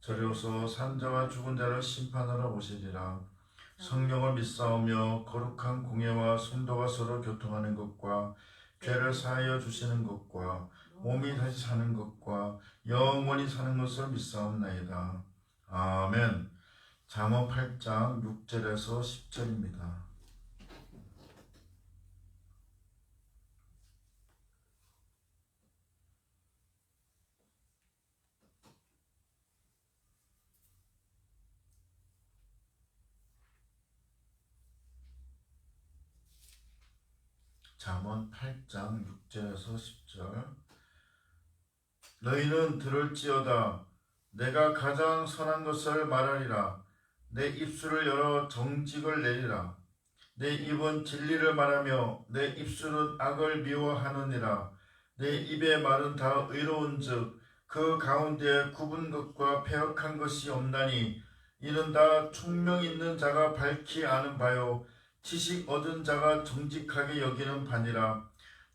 저리로서 산자와 죽은 자를 심판하러 오시리라 성령을 믿사오며 거룩한 공예와 성도가 서로 교통하는 것과 죄를 사하여 주시는 것과 몸이 다시 사는 것과 영원히 사는 것을 믿사옵나이다. 아멘. 잠언 8장 6절에서 10절입니다. 잠언 8장 6절에서 10절. 너희는 들을지어다. 내가 가장 선한 것을 말하리라. 내 입술을 열어 정직을 내리라. 내 입은 진리를 말하며 내 입술은 악을 미워하느니라. 내 입의 말은 다 의로운즉 그 가운데 굽은 것과 패역한 것이 없나니 이는 다 총명 있는 자가 밝히 아는 바요 지식 얻은 자가 정직하게 여기는 바니라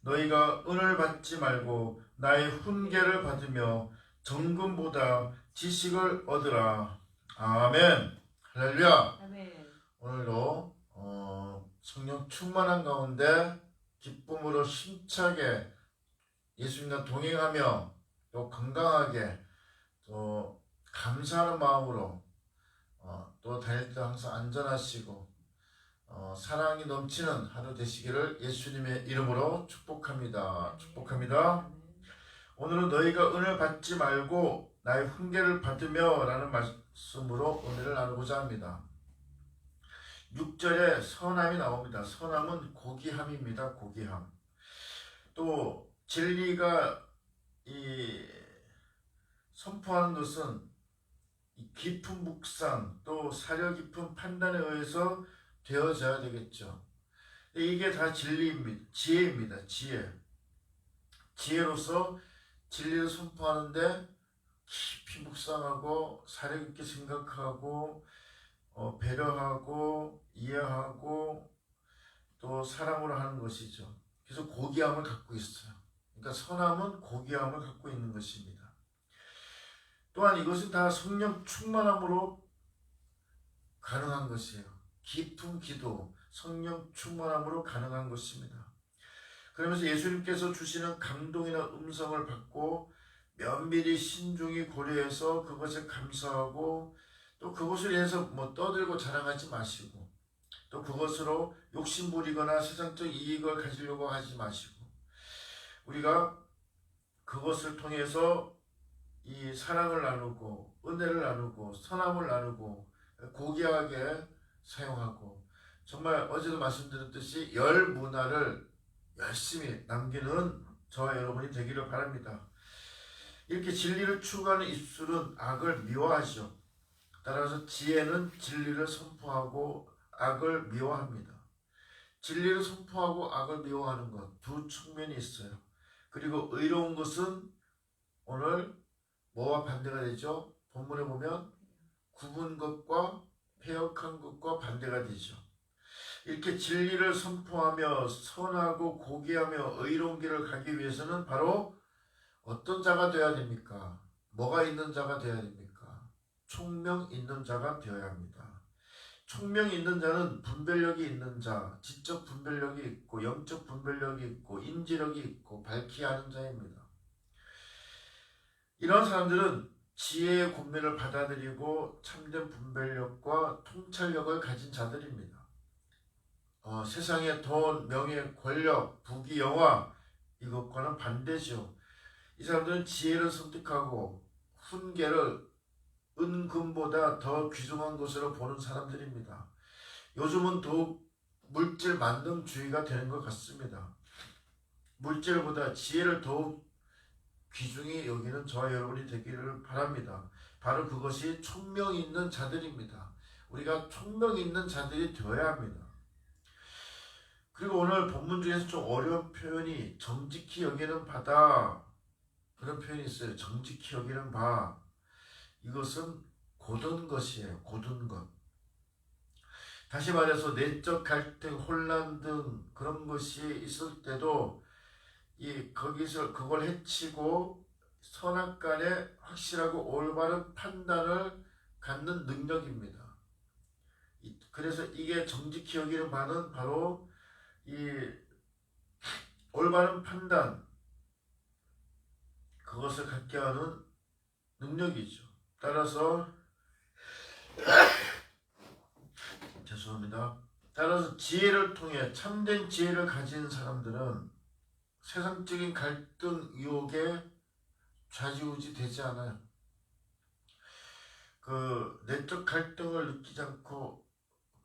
너희가 은을 받지 말고 나의 훈계를 받으며 정금보다 지식을 얻으라. 아멘. 할렐루야. 아멘. 오늘도 어, 성령 충만한 가운데 기쁨으로 힘차게 예수님과 동행하며 또 건강하게 또 감사하는 마음으로 어, 또 다닐 때 항상 안전하시고 어, 사랑이 넘치는 하루 되시기를 예수님의 이름으로 축복합니다. 축복합니다. 오늘은 너희가 은을 받지 말고 나의 훈계를 받으며 라는 말씀으로 은혜를 나누고자 합니다. 6절에 선함이 나옵니다. 선함은 고기함입니다. 고기함. 또 진리가 이 선포하는 것은 이 깊은 묵상 또 사려 깊은 판단에 의해서 되어져야 되겠죠. 이게 다 진리입니다. 지혜입니다. 지혜. 지혜로서 진리를 선포하는데 깊이 묵상하고 사려 깊게 생각하고 어, 배려하고 이해하고 또 사랑으로 하는 것이죠. 그래서 고귀함을 갖고 있어요. 그러니까 선함은 고귀함을 갖고 있는 것입니다. 또한 이것은 다 성령 충만함으로 가능한 것이에요. 깊은 기도, 성령 충만함으로 가능한 것입니다. 그러면서 예수님께서 주시는 감동이나 음성을 받고 면밀히 신중히 고려해서 그것에 감사하고 또 그것을 위해서 뭐 떠들고 자랑하지 마시고 또 그것으로 욕심 부리거나 세상적 이익을 가지려고 하지 마시고 우리가 그것을 통해서 이 사랑을 나누고 은혜를 나누고 선함을 나누고 고귀하게 사용하고 정말 어제도 말씀드렸듯이 열 문화를 열심히 남기는 저와 여러분이 되기를 바랍니다. 이렇게 진리를 추구하는 입술은 악을 미워하죠. 따라서 지혜는 진리를 선포하고 악을 미워합니다. 진리를 선포하고 악을 미워하는 것 두 측면이 있어요. 그리고 의로운 것은 오늘 뭐와 반대가 되죠? 본문에 보면 굽은 것과 폐역한 것과 반대가 되죠. 이렇게 진리를 선포하며 선하고 고귀하며 의로운 길을 가기 위해서는 바로 어떤 자가 되어야 됩니까? 뭐가 있는 자가 되어야 됩니까? 총명 있는 자가 되어야 합니다. 총명 있는 자는 분별력이 있는 자, 지적 분별력이 있고 영적 분별력이 있고 인지력이 있고 밝히 하는 자입니다. 이런 사람들은 지혜의 권면을 받아들이고 참된 분별력과 통찰력을 가진 자들입니다. 어, 세상의 돈, 명예, 권력, 부귀, 영화 이것과는 반대죠. 이 사람들은 지혜를 선택하고 훈계를 은금보다 더 귀중한 것으로 보는 사람들입니다. 요즘은 더욱 물질 만능주의가 되는 것 같습니다. 물질보다 지혜를 더욱 귀중히 여기는 저와 여러분이 되기를 바랍니다. 바로 그것이 총명 있는 자들입니다. 우리가 총명 있는 자들이 되어야 합니다. 그리고 오늘 본문 중에서 좀 어려운 표현이 정직히 여기는 바다 그런 표현이 있어요. 정직히 여기는 바 이것은 고든 것이에요. 고든 것. 다시 말해서 내적 갈등, 혼란 등 그런 것이 있을 때도 이 거기서 그걸 해치고 선악간에 확실하고 올바른 판단을 갖는 능력입니다. 이- 그래서 이게 정직히 여기는 바는 바로 이 올바른 판단 그것을 갖게 하는 능력이죠. 따라서 죄송합니다. 따라서 지혜를 통해 참된 지혜를 가진 사람들은 세상적인 갈등 유혹에 좌지우지 되지 않아요. 그 내적 갈등을 느끼지 않고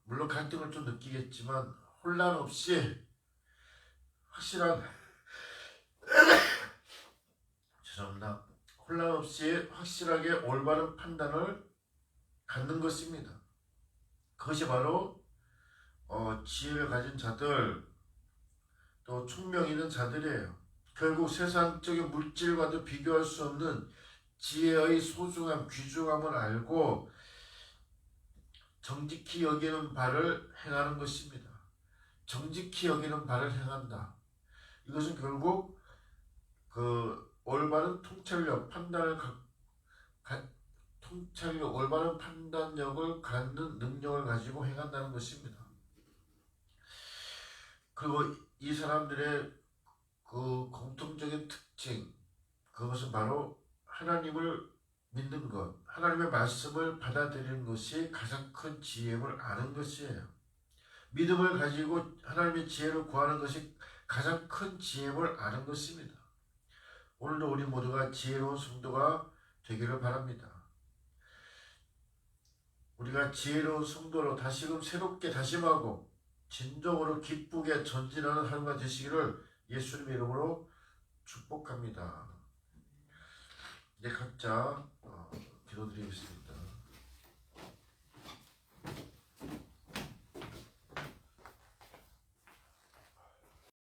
물론 갈등을 좀 느끼겠지만 혼란 없이 확실한 죄송합니다. 혼란 없이 확실하게 올바른 판단을 갖는 것입니다. 그것이 바로 어, 지혜를 가진 자들 또 총명 있는 자들이에요. 결국 세상적인 물질과도 비교할 수 없는 지혜의 소중함, 귀중함을 알고 정직히 여기는 바를 행하는 것입니다. 정직히 여기는 바를 행한다. 이것은 결국 그 올바른 통찰력, 판단을 가, 가- 통찰력, 올바른 판단력을 갖는 능력을 가지고 행한다는 것입니다. 그리고 이 사람들의 그 공통적인 특징, 그것은 바로 하나님을 믿는 것, 하나님의 말씀을 받아들이는 것이 가장 큰 지혜임을 아는 것이에요. 믿음을 가지고 하나님의 지혜를 구하는 것이 가장 큰 지혜임을 아는 것입니다. 오늘도 우리 모두가 지혜로운 성도가 되기를 바랍니다. 우리가 지혜로운 성도로 다시금 새롭게 다짐하고 진정으로 기쁘게 전진하는 하나님과 되시기를 예수님의 이름으로 축복합니다. 이제 각자 어, 기도드리겠습니다.